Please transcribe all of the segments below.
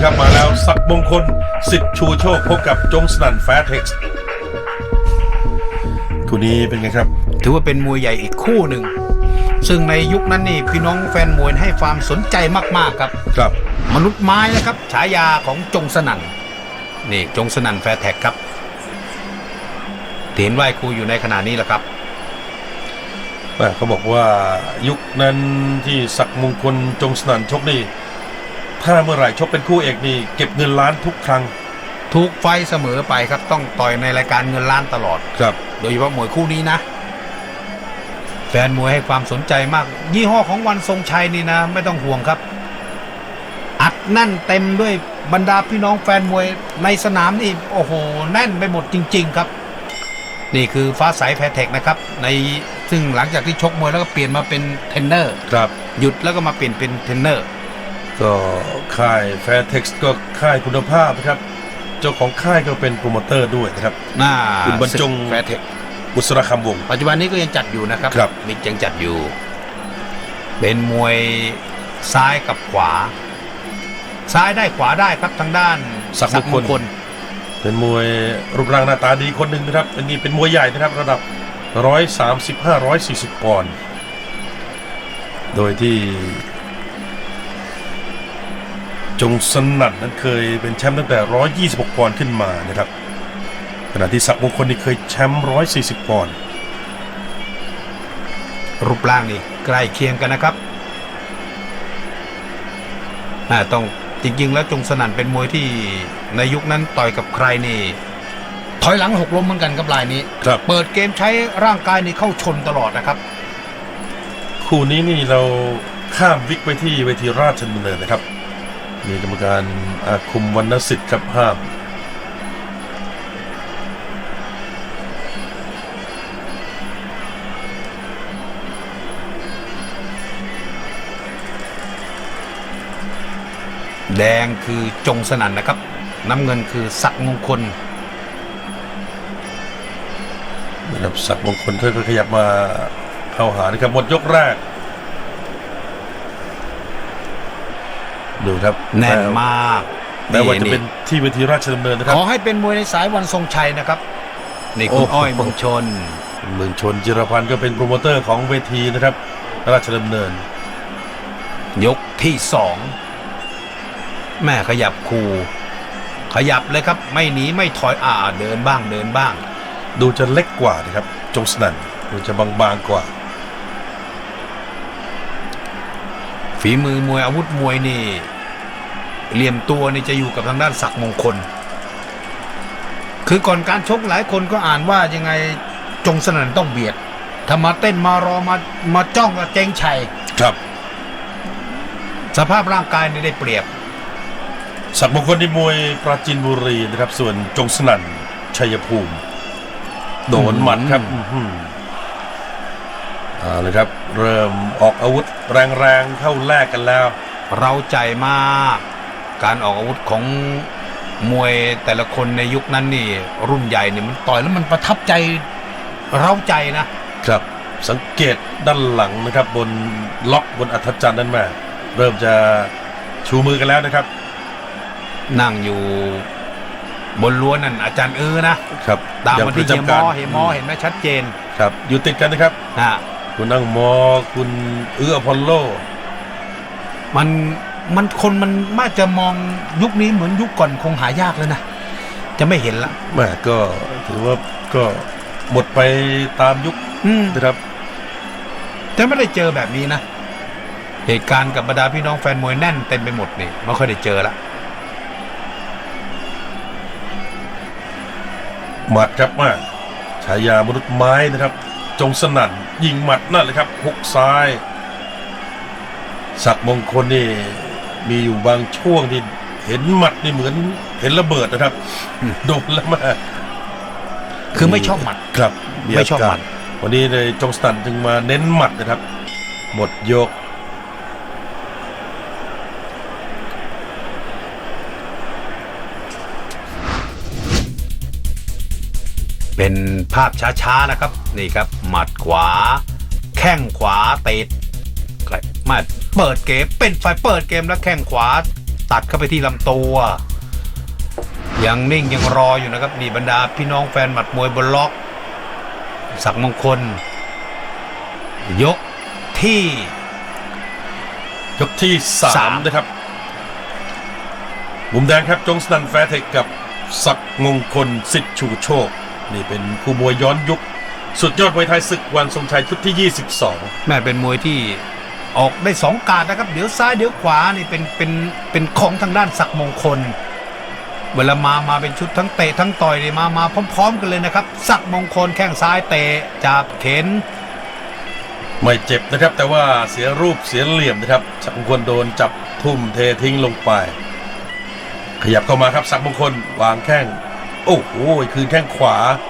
ละครับมาแล้วสักดิ์มงคลสิทธิ์ชูโชคพบกับจงสนั่นแฟร์เท็กซ์คู่นี้เป็นไงครับ ถือว่าเป็นมวยใหญ่อีกคู่หนึ่ง ซึ่งในยุคนั้นนี่พี่น้องแฟนมวยให้ความสนใจมากๆครับ ครับ มนุษย์ไม้นะครับ ฉายาของจงสนั่น นี่จงสนั่นแฟร์แท็กครับที่เห็นไหวครูอยู่ในขณะนี้แหละครับอะเขาบอกว่ายุคนั้นที่ศักดิ์มงคลจงสนั่นชกนี่ ถ้าเมื่อไหร่ชกเป็นคู่เอกนี่เก็บเงินล้านทุกครั้ง ทุกไฟต์เสมอไปครับต้องต่อยในรายการเงินล้านตลอด ครับ โดยเฉพาะมวยคู่นี้นะ แฟนมวยให้ความสนใจมาก ยี่ห้อของวันทรงชัยนี่นะ ไม่ต้องห่วงครับ อัดแน่นเต็มด้วยบรรดาพี่น้องแฟนมวยในสนามนี่โอ้โห แน่นไปหมดจริง ๆ ครับ นี่คือฟ้าใสแพทเทคนะครับ ในซึ่งหลังจากที่ชกมวยแล้วก็เปลี่ยนมาเป็นเทรนเนอร์ ครับ หยุดแล้วก็มาเปลี่ยนเป็นเทรนเนอร์ ก็ค่ายแฟร์เท็กซ์ก็ค่ายคุณภาพนะครับ เจ้าของค่ายก็เป็นโปรโมเตอร์ด้วยนะครับหน้าคุณบรรจงแฟทเทคบุษราคำวงศ์ ปัจจุบันนี้ก็ยังจัดอยู่นะครับครับ มิกยังจัดอยู่ เป็นมวยซ้ายกับขวา ซ้ายได้ขวาได้ครับทางด้านศักดิ์มงคลเป็นมวยรูปร่างหน้าตาดีคนหนึ่งนะครับเป็นนี่เป็นมวยใหญ่นะครับระดับ 135 140ปอนด์โดยที่ จงสนั่นนั้นเคยเป็นแชมป์ตั้งแต่ 126 ปอนด์ขึ้นมานะครับ ขณะที่ศักดิ์มงคลนี่เคยแชมป์ 140 ปอนด์ รูปร่างนี่ใกล้เคียงกันนะครับอ่าต้องจริงๆ แล้วจงสนั่นเป็นมวยที่ในยุคนั้นต่อยกับใครนี่ ถอยหลังหกล้มเหมือนกันครับลายนี้ครับเปิดเกมใช้ร่างกายนี่เข้าชนตลอดนะครับ คู่นี้นี่เราข้ามวิกไปที่เวทีราชดำเนินนะครับ มีกรรมการอาคุมวรรณสิทธิ์ครับห้ามแดงคือจงสนั่นนะครับ น้ำเงินคือศักดิ์มงคลนะครับศักดิ์มงคลค่อยๆขยับมาเข้าหานะครับหมดยกแรก ดูครับแน่นมากแม้ว่าจะเป็นที่เวทีราชดำเนินนะครับ ขอให้เป็นมวยในสายวันทรงชัยนะครับนี่คุณโอ้โหอ้อยเมืองชน เมืองชนจิรพันธ์ก็เป็นโปรโมเตอร์ของเวทีนะครับ ราชดำเนิน ยกที่สองแม่ขยับคูขยับเลยครับ ไม่หนีไม่ถอยอ่าเดินบ้างเดินบ้าง ดูจะเล็กกว่านะครับจงสนั่นดูจะบางๆกว่า ฝีมือมวยอาวุธมวยนี่เหลี่ยมตัวนี่จะอยู่กับทางด้านศักดิ์มงคล คือก่อนการชกหลายคนก็อ่านว่ายังไงจงสนั่นต้องเบียดถ้ามาเต้นมารอมามาจ้องกับเจงชัยครับ สภาพร่างกายนี่ได้เปรียบ ศักดิ์มงคลที่มวยปราจีนบุรีนะครับ ส่วนจงสนั่นชัยภูมิ โดนหมัดครับอื้อหือเอาเลยครับ เริ่มออกอาวุธแรงๆ เข้าแลกกันแล้ว เราใจมาก การออกอาวุธของมวยแต่ละคนในยุคนั้นนี่ รุ่นใหญ่นี่มันต่อยแล้วมันประทับใจเราใจนะ ครับสังเกตด้านหลังนะครับ บนล็อกบนอัธจันทร์นั้นมาเริ่มจะชูมือกันแล้วนะครับ นั่งอยู่บนล้วนนั่นอาจารย์เออนะครับตามมาที่เฮียมอเฮียมอเห็นไหมชัดเจนครับ อยู่ติดกันนะครับอะ คุณนั่งมอ คุณเอื้ออพอลโล มันมันคนมันมาจะมองยุคนี้เหมือนยุคก่อนคงหายากเลยนะ จะไม่เห็นละแม่ก็ถือว่าก็หมดไปตามยุคอืมนะครับจะไม่ได้เจอแบบนี้นะ เหตุการณ์กับบรรดาพี่น้องแฟนมวยแน่นเต็มไปหมดนี่ไม่ค่อยได้เจอละหมัดครับมาฉายามนุษย์ไม้นะครับ จงสนั่น ยิงหมัดนั่นเลยครับหุกซ้ายศักดิ์มงคลนี่มีอยู่บางช่วงที่เห็นหมัดนี่เหมือนเห็นระเบิดนะครับ โดนแล้วมาคือไม่ชอบหมัดครับไม่ชอบหมัด วันนี้เลยจงสนั่นจึงมาเน้นหมัดนะครับ หมดยกเป็นภาพช้าๆนะครับ นี่ครับ หมัดขวา แข้งขวาเตะมาเปิดเกมเป็นฝ่ายเปิดเกมแล้วแข้งขวา ตัดเข้าไปที่ลำตัว ยังนิ่งยังรออยู่นะครับนี่บรรดาพี่น้องแฟนหมัดมวยบนล็อกศักดิ์มงคล ยกที่ ยกที่สาสามมนะครับ มุมแดงครับจงสนันแฟร์เทคกับศักดิ์มงคลสิทธิชูโชค นี่เป็นคู่มวยย้อนยุค สุดยอดมวยไทยศึกวันทรงชัยชุดที่ 22 แม่เป็นมวยที่ออกได้สองการดนะครับ เดี๋ยวซ้ายเดี๋ยวขวานี่เป็นเป็นเป็นของทางด้านศักดิ์มงคล เวลามามาเป็นชุดทั้งเตะทั้งต่อยเลยมามาพร้อม ๆ กันเลยนะครับศักดิ์มงคลแข้งซ้ายเตะจับเข็น ไม่เจ็บนะครับ แต่ว่าเสียรูปเสียเหลี่ยมนะครับศักดิ์มงคลโดนจับทุ่มเททิ้งลงไป ขยับเข้ามาครับศักดิ์มงคลวางแข้งโอ้โหคืนแข้งขวาอืม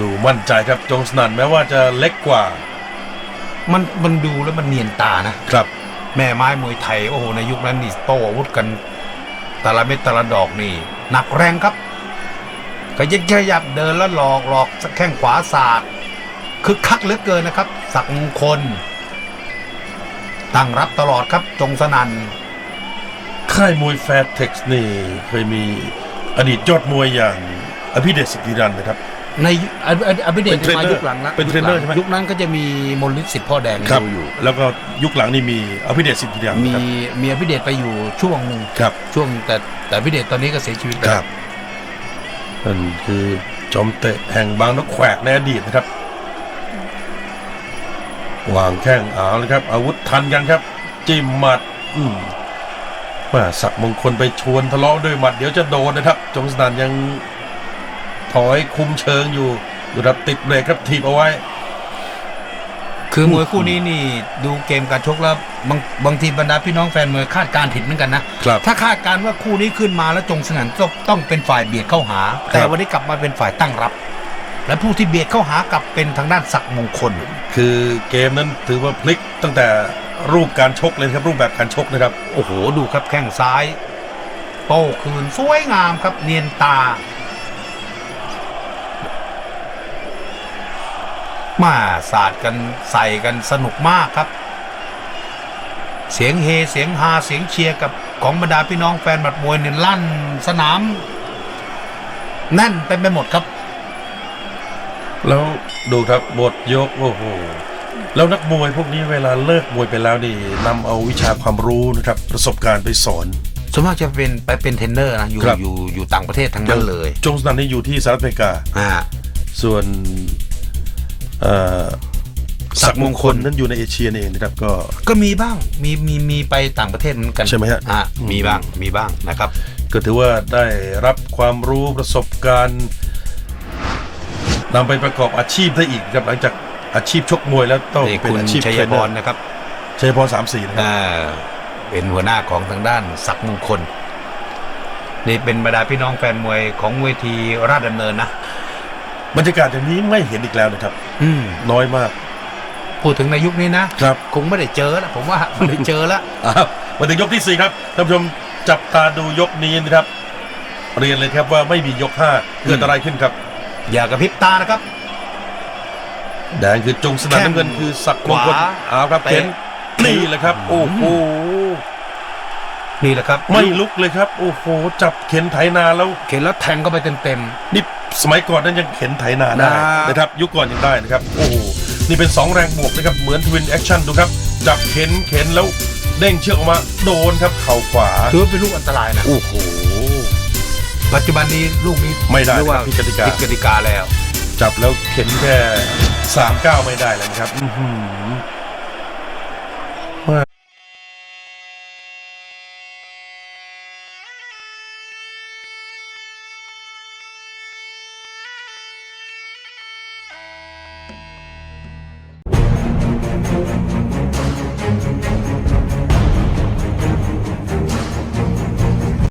ดูมั่นใจครับจงสนันแม้ว่าจะเล็กกว่า มันมันดูแล้วมันเนียนตานะครับ แม่ไม้มวยไทย โอ้โห ในยุคนั้นนี่โต้อาวุธกันแต่ละเม็ดแต่ละดอกนี่ หนักแรงครับก็ยักขยับเดินแล้วหลอกหลอกแข้งขวาสาดคึกคักเหลือเกินนะครับศักดิ์มงคลตั้งรับตลอดครับจงสนันค่ายมวยแฟร์เท็กซ์นี่เคยมีอดีตยอดมวยอย่างอภิเดชสิทธิรันนะครับ ในอภิอภิเดชเป็นเทรนมาเนอร์ยุคหลังแล้วเป็นเทรนเนอร์ใช่ไหมยุคนั้นก็จะมีมนต์ฤทธิ์สิทธิ์พ่อแดงดูอยู่ แล้วก็ยุคหลังนี่มีอภิเดชสิทธิรันมีนะครับมีอภิเดชไปอยู่ช่วงหนึ่งครับ ช่วงแต่แต่อภิเดชตอนนี้ก็เสียชีวิตไปคแล้รัวบนั่นคือจอมเตะแห่งบางนกแขวกในอดีตนะครับวางแข้งเอาเลยครับ อาวุธทันกันครับ จิ้มหมัด อืมมาสักดิ์มงคลไปชวนทะเลาะด้วยหมัดเดี๋ยวจะโดนนะครับ จงสนานยัง ถอยคุมเชิงอยู่ดูครับติดเบรกครับทีบเอาไว้ คือมวยคู่นี้นี่ดูเกมการชกแล้วบางบางทีบรรดาพี่น้องแฟนมวยคาดการณ์ผิดเหมือนกันนะครับถ้าคาดการณ์ว่าคู่นี้ขึ้นมาแล้วจงสนั่นต้องต้องเป็นฝ่ายเบียดเข้าหา แต่วันนี้กลับมาเป็นฝ่ายตั้งรับ และผู้ที่เบียดเข้าหากลับเป็นทางด้านศักดิ์มงคล คือเกมนั้นถือว่าพลิกตั้งแต่รูปการชกเลยนะครับรูปแบบการชกนะครับ โอ้โหดูครับแข้งซ้าย โต้คืนสวยงามครับเนียนตา มาสาดกันใส่กันสนุกมากครับ เสียงเฮเสียงฮาเสียงเชียร์กับของบรรดาพี่น้องแฟนบัดมวยเนี่ยลั่นสนามแน่นเต็มไปหมดครับ แล้วดูครับบทยกโอ้โหแล้วนักมวยพวกนี้เวลาเลิกมวยไปแล้วนี่นำเอาวิชาความรู้นะครับ ประสบการณ์ไปสอนส่วนมากจะเป็นไปเป็นเทรนเนอร์นะอยู่ครับอยู่อยู่ต่างประเทศทั้งนั้นเลย จงสนันนี่อยู่ที่สหรัฐอเมริกาอ่าส่วนเอ่อ ศัศักกดิ์ดิ์มมงงคคลลนั้นอยู่ในเอเชียนี่เองนะครับก็ ก็มีบ้างมีมีมีไปต่างประเทศเหมือนกันใช่ไหมฮะ อ่ามีบ้างมีบ้างนะครับ ก็ถือว่าได้รับความรู้ประสบการณ์นำไปประกอบอาชีพได้อีกครับหลังจากอาชีพชกมวยแล้วต้องนี่เป็นคุณอาชีพชัยเทรนบเนออลร์นะครับชัยพรสามสี่นะครับ อ่าเป็นหัวหน้าของทางด้านศักดิ์มงคล นี่เป็นบรรดาพี่น้องแฟนมวยของเวทีราชดำเนินนะ บรรยากาศอย่างนี้ไม่เห็นอีกแล้วนะครับ อืมน้อยมาก พูดถึงในยุคนี้นะครับ คงไม่ได้เจอแล้วผมว่าไม่ได้เจอแล้วอ้าวมาถึงยกที่สี่ครับท่านผู้ชมจับตาดูยกนี้นะครับ เรียนเลยครับว่าไม่มียกห้าเกิดอะไรขึ้นครับ อย่ากระพริบตานะครับ แดงคือจงสนานแข้งน้ำเงินคือศักดิ์มงคลขวาเอาครับเตะเข็นนี่แหละครับ โอ้โหนี่แหละครับไม่ลุกเลยครับ โอ้โหจับเข็นไถนาแล้วเข็นแล้วแทงเข้าไปเต็มนี่ สมัยก่อนนั้นยังเข็นไถนาได้นะนะครับยุคก่อนยังได้นะครับโอ้โหนี่เป็น 2 แรงบวกนะครับเหมือนทวินแอคชั่นดูครับจับเข็นเข็นแล้วเด้งเชือกออกมาโดนครับเข่าขวาๆถือว่าเป็นลูกอันตรายนะโอ้โหปัจจุบันนี้ลูกนี้ไม่ได้เรียกว่าครับผิดกติกาผิดกติกาแล้ว จับแล้วเข็นแค่สามเก้าไม่ได้แล้วนะครับอื้อหือ